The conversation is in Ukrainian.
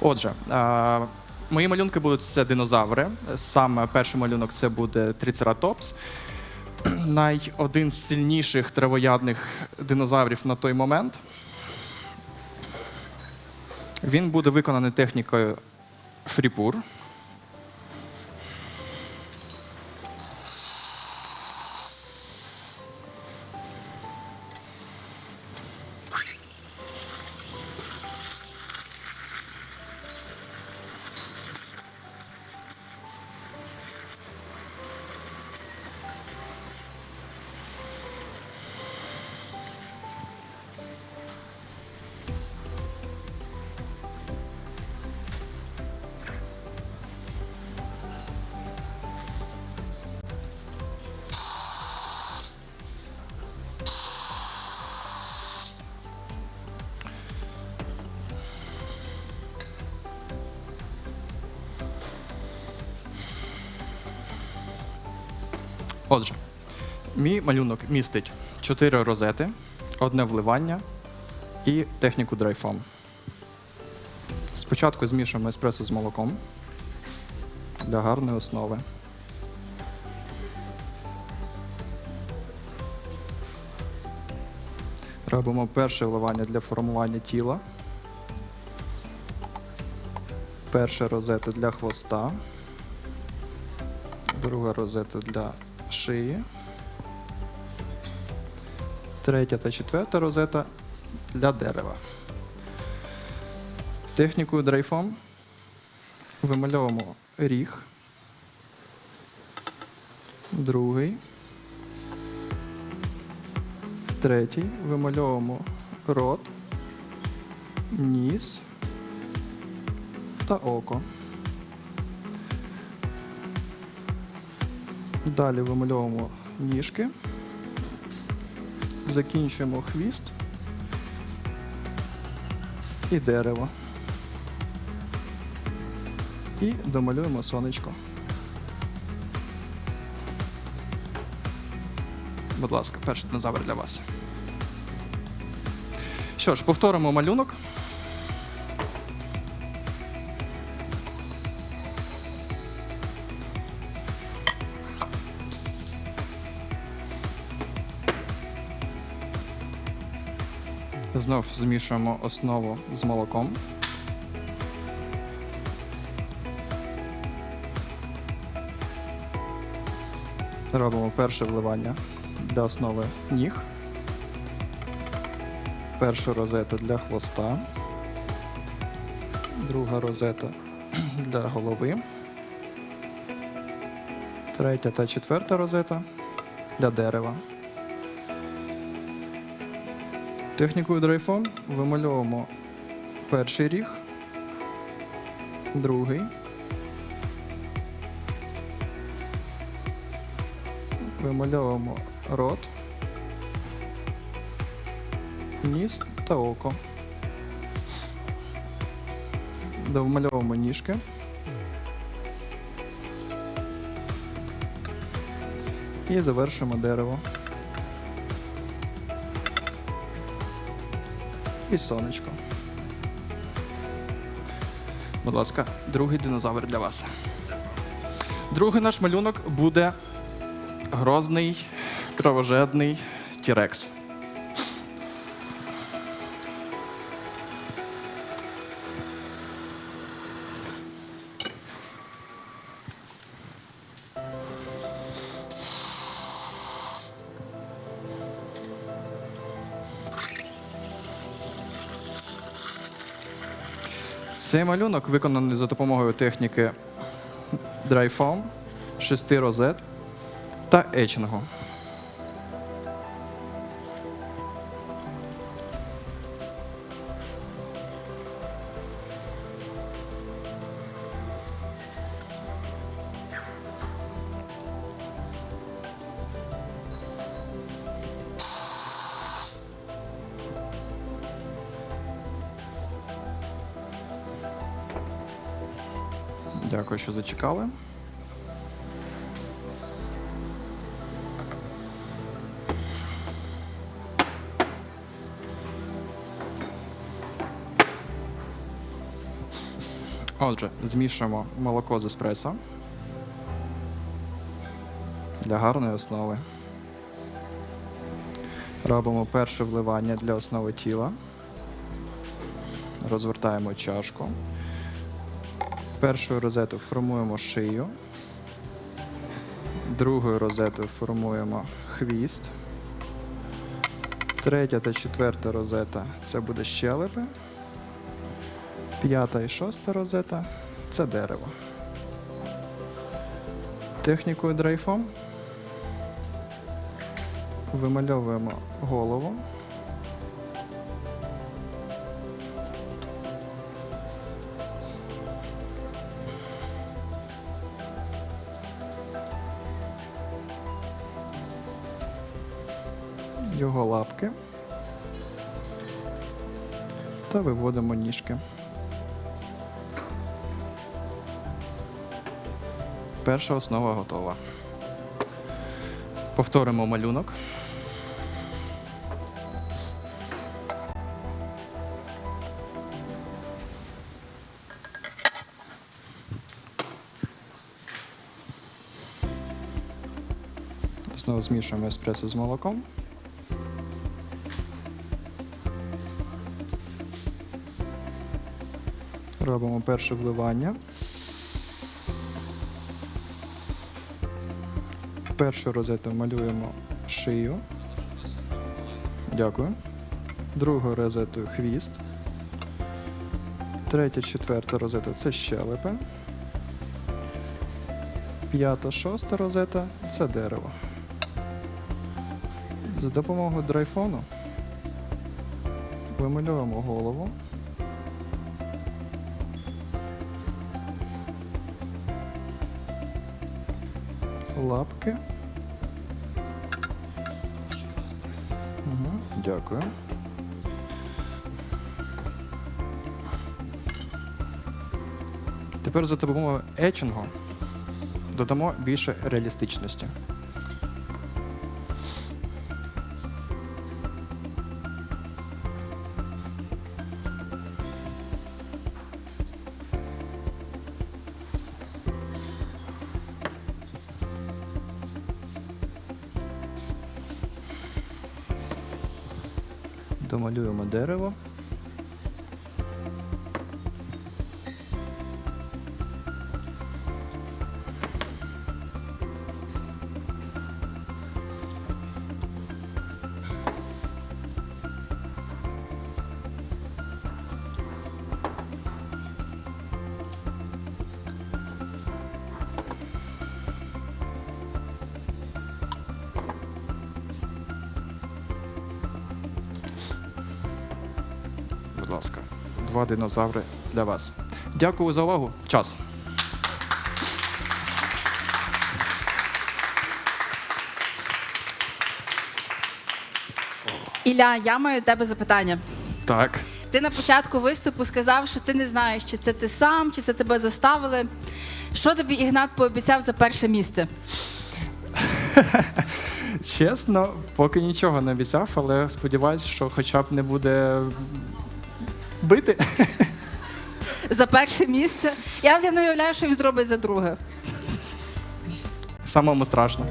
Отже, мої малюнки будуть це динозаври. Саме перший малюнок це буде трицератопс. Най один з сильніших травоядних динозаврів на той момент. Він буде виконаний технікою фріпур. Отже, мій малюнок містить 4 розети, одне вливання і техніку драйфом. Спочатку змішуємо еспресо з молоком для гарної основи. Робимо перше вливання для формування тіла. Перша розета для хвоста. Друга розета для шиї. Третя та четверта розета для дерева. Технікою дрейфом вимальовуємо ріг. Другий. Третій. Вимальовуємо рот, ніс та око. Далі вимальовуємо ніжки, закінчуємо хвіст і дерево. І домалюємо сонечко. Будь ласка, перший динозавр для вас. Що ж, повторимо малюнок. Знов змішуємо основу з молоком. Робимо перше вливання для основи ніг. Першу розету для хвоста. Друга розета для голови. Третя та четверта розета для дерева. Технікою дрейфом вимальовуємо перший ріг, другий, вимальовуємо рот, ніс та око. Довмальовуємо ніжки. І завершуємо дерево. І сонечко. Будь ласка, другий динозавр для вас. Другий наш малюнок буде грозний, кровожедний Тірекс. Цей малюнок виконаний за допомогою техніки драйфом, шести розет та етчингу. Дякую, що зачекали. Отже, змішуємо молоко з еспресо для гарної основи. Робимо перше вливання для основи тіла. Розвертаємо чашку. Першою розетою формуємо шию. Другою розетою формуємо хвіст. Третя та четверта розета це буде щелепи. П'ята і шоста розета це дерево. Технікою дрейфом вимальовуємо голову. Його лапки та виводимо ніжки. Перша основа готова. Повторимо малюнок. Знову змішуємо еспресо з молоком. Робимо перше вливання. Першу розету малюємо шию. Дякую. Другу розету хвіст. Третя, четверта розета це щелепи. П'ята, шоста розета це дерево. За допомогою драйфону вимальовуємо голову. Лапки. Угу, дякую. Тепер за допомогою етчингу додамо більше реалістичності. Домалюємо дерево. Два динозаври для вас. Дякую за увагу. Час. Ілля, я маю до тебе запитання. Так. Ти на початку виступу сказав, що ти не знаєш, чи це ти сам, чи це тебе заставили. Що тобі Ігнат пообіцяв за перше місце? Чесно, поки нічого не обіцяв, але сподіваюся, що хоча б не буде бити. За перше місце. Я вже не уявляю, що він зробить за друге. Самому страшно.